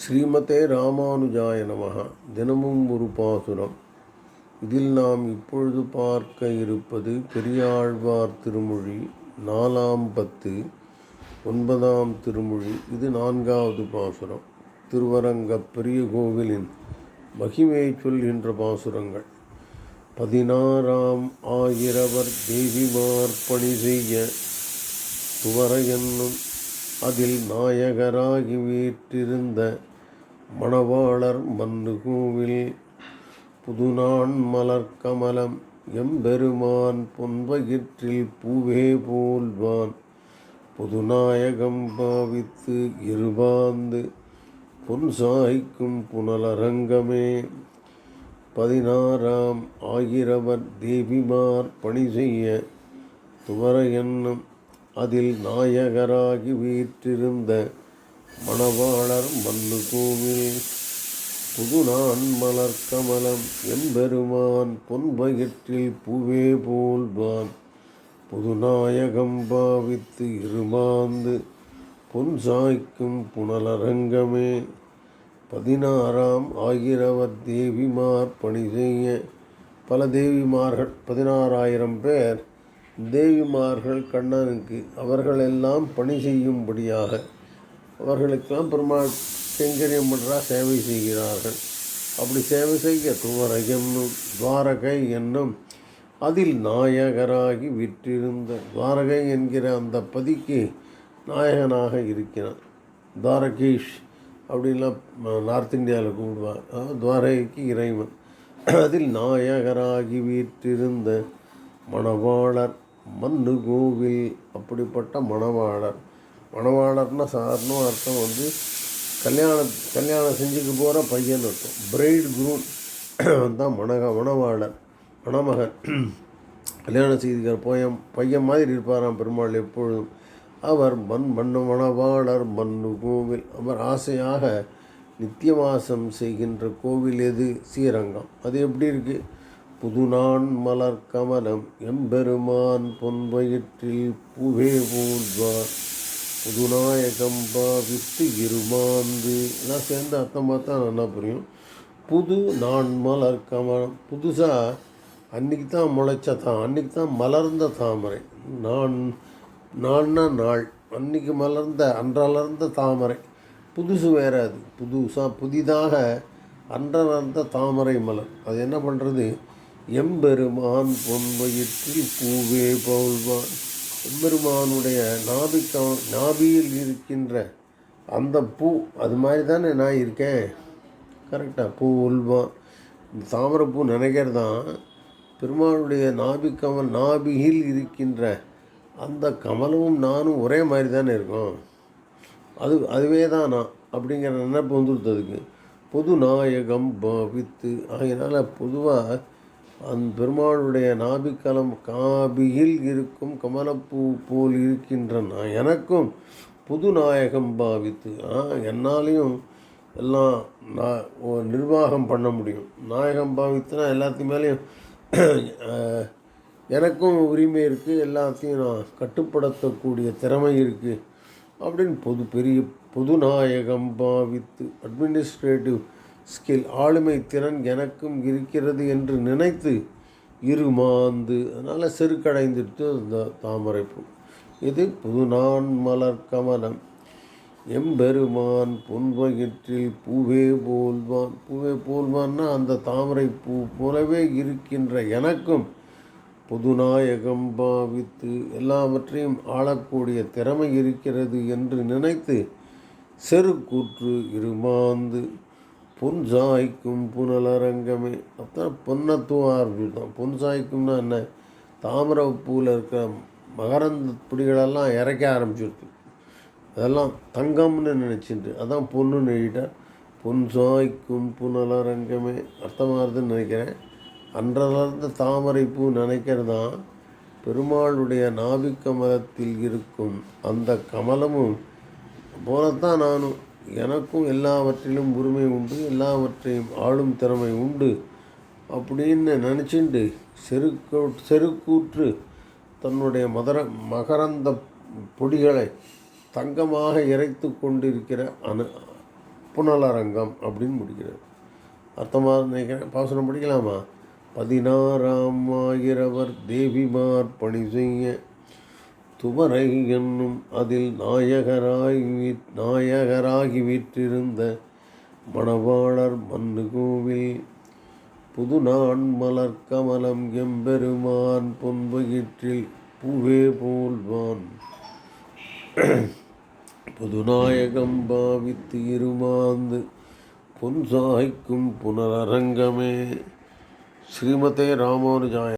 ஸ்ரீமதே ராமானுஜாய நமக தினமும் ஒரு பாசுரம். இதில் நாம் இப்பொழுது பார்க்க இருப்பது பெரியாழ்வார் திருமொழி நாலாம் பத்து ஒன்பதாம் திருமொழி. இது நான்காவது பாசுரம். திருவரங்க பெரிய கோவிலின் மகிமையை சொல்கின்ற பாசுரங்கள். பதினாறாம் ஆயிரவர் தேவிமார் பணி செய்ய துவர என்னும் அதில் நாயகராகி வீற்றிருந்த மணவாளர் மன்னுகோவில் புதுநான் மலர் கமலம் எம்பெருமான் பொன்பகிற்றில் பூவே போல்வான். புதுநாயகம் பாவித்து இருபாந்து பொன்சாய்க்கும் புனலரங்கமே. பதினாறாம் ஆயிரவர் தேவிமார் பணி செய்ய துவர என்னும் அதில் நாயகராகி வீற்றிருந்த மணவாளர் மல்லு கோவில் புதுநான் மலர் கமலம் எம்பெருமான் பொன்பயிற்றில் பூவே போல்வான். புதுநாயகம் பாவித்து இருமாந்து பொன் சாய்க்கும் புனலரங்கமே பதினாறாம் ஆயிரவர் தேவிமார் பணி செய்ய பல தேவிமார்கள் பதினாறாயிரம் பேர் தேவிமார்கள் கண்ணனுக்கு அவர்களெல்லாம் பணி செய்யும்படியாக அவர்களுக்கெல்லாம் பெருமாள் செங்கரியம் பண்ணுறா சேவை செய்கிறார்கள். அப்படி சேவை செய்ய துவரகம் என்னும் துவாரகை என்னும் அதில் நாயகராகி விற்றிருந்த துவாரகை என்கிற அந்த பதிக்கு நாயகனாக இருக்கிறான். துவாரகீஷ் அப்படின்லாம் நார்த் இந்தியாவில் கூப்பிடுவார் துவாரகைக்கு இறைவன். அதில் நாயகராகி வீற்றிருந்த மணவாளர் மண்ணு கோவில் அப்படிப்பட்ட மணவாளர். மணவாளர்னா சாதாரண அர்த்தம் வந்து கல்யாணம் கல்யாணம் செஞ்சுக்க போகிற பையன் அர்த்தம். பிரைட் குரூம் தான் மணக மணவாளர் மணமகன். கல்யாணம் செய்திருக்கிற பையன் பையன் மாதிரி இருப்பாராம் பெருமாள் எப்பொழுதும். அவர் மண் மண்ணு மணவாளர் மண்ணு கோவில் அவர் ஆசையாக நித்தியவாசம் செய்கின்ற கோவில் எது? ஸ்ரீரங்கம். அது எப்படி இருக்குது புதுநான் மலர் கமலம் எம்பெருமான் பொன்வயிற்றில் புவே போல்வார் புதுநாயகம் பாவித்து இருமாந்து. எல்லாம் சேர்ந்து அர்த்தம் பார்த்தா நல்லா புரியும்? புது நான் மலர் கமலம். புதுசாக அன்றைக்கி தான் முளைச்ச தான் அன்றைக்கி தான் மலர்ந்த தாமரை. நான் நான்னா நாள். அன்றைக்கி மலர்ந்த அன்றலர்ந்த தாமரை. புதுசு வேறு அது. புதுசாக புதிதாக அன்றலர்ந்த தாமரை மலர். அது என்ன பண்ணுறது எம்பெருமான் பொன்வயிற்றில் பூவே பவுல்வான் எம்பெருமானுடைய நாபிக்க நாபியில் இருக்கின்ற அந்த பூ அது மாதிரி தானே நான் இருக்கேன். கரெக்டாக பூ உள்வான் தாமரைப்பூ நினைக்கிறதான் பெருமானுடைய நாபிக்கமல் நாபியில் இருக்கின்ற அந்த கமலமும் நானும் ஒரே மாதிரி தானே இருக்கோம். அது அதுவே தான் நான் அப்படிங்கிற நினைப்பு வந்துருத்ததுக்கு பொது நாயகம் பாவித்து ஆகையினால பொதுவாக அந் பெருமாளுடைய நாபிக்கலம் காபியில் இருக்கும் கமலப்பூ போல் இருக்கின்ற நான் எனக்கும் புது நாயகம் பாவித்து என்னாலையும் எல்லாம் நான் நிர்வாகம் பண்ண முடியும். நாயகம் பாவித்துனா எல்லாத்தையும் மேலேயும் எனக்கும் உரிமை இருக்குது எல்லாத்தையும் நான் கட்டுப்படுத்தக்கூடிய திறமை இருக்குது அப்படின்னு பொது பெரிய பொது நாயகம் பாவித்து அட்மினிஸ்ட்ரேட்டிவ் ஸ்கில் ஆளுமை திறன் எனக்கும் இருக்கிறது என்று நினைத்து இருமாந்து அதனால் செருக்கடைந்துட்டு இந்த தாமரைப்பூ இது புதுநான் மலர் கமலம். எம்பெருமான் பொன்வயிற்றில் பூவே போல்வான். பூவே போல்வான்னா அந்த தாமரை பூ போலவே இருக்கின்ற எனக்கும் புதுநாயகம் பாவித்து எல்லாவற்றையும் ஆளக்கூடிய திறமை இருக்கிறது என்று நினைத்து செருக்கூற்று இருமாந்து பொன் சாய்க்கும் புனலரங்கமே. அதான் பொன்னத்துவார் தான் பொன் சாய்க்கும்னா என்ன? தாமரை பூவில் இருக்கிற மகரந்த பிடிகளெல்லாம் இறக்க ஆரம்பிச்சிருச்சு. அதெல்லாம் தங்கம்னு நினச்சிட்டு அதான் பொண்ணுன்னு எழுதிட்டார் பொன் சாய்க்கும் புனலரங்கமே. அர்த்தமாகுதுன்னு நினைக்கிறேன். அன்றலர்ந்த தாமரை பூ நினைக்கிறதான் பெருமாளுடைய நாபிக்க மதத்தில் இருக்கும் அந்த கமலமும் போலத்தான் நானும் எனக்கும் எல்லாவற்றிலும் உரிமை உண்டு எல்லாவற்றையும் ஆளும் திறமை உண்டு அப்படின்னு நினச்சிண்டு செருக்கு செருக்கூற்று தன்னுடைய மதர மகரந்த பொடிகளை தங்கமாக இறைத்து கொண்டிருக்கிற அனு புனலரங்கம் அப்படின்னு முடிக்கிறார் அர்த்தமாக நினைக்கிறேன். பாசனம் படிக்கலாமா? பதினாறாம் ஆயிரவர் தேவிமார் பணி செய்ய துவரை என்னும் அதில் நாயகராகி நாயகராகி வீற்றிருந்த மணவாளர் மன்னு கோவில் புதுநான் மலர் கமலம் எம்பெருமான் பொன்பகிற்றில் பூவே போல்வான். புதுநாயகம் பாவித்து இருமாந்து பொன்சாய்க்கும் புனரங்கமே புனரரங்கமே. ஸ்ரீமதே ராமானுஜாய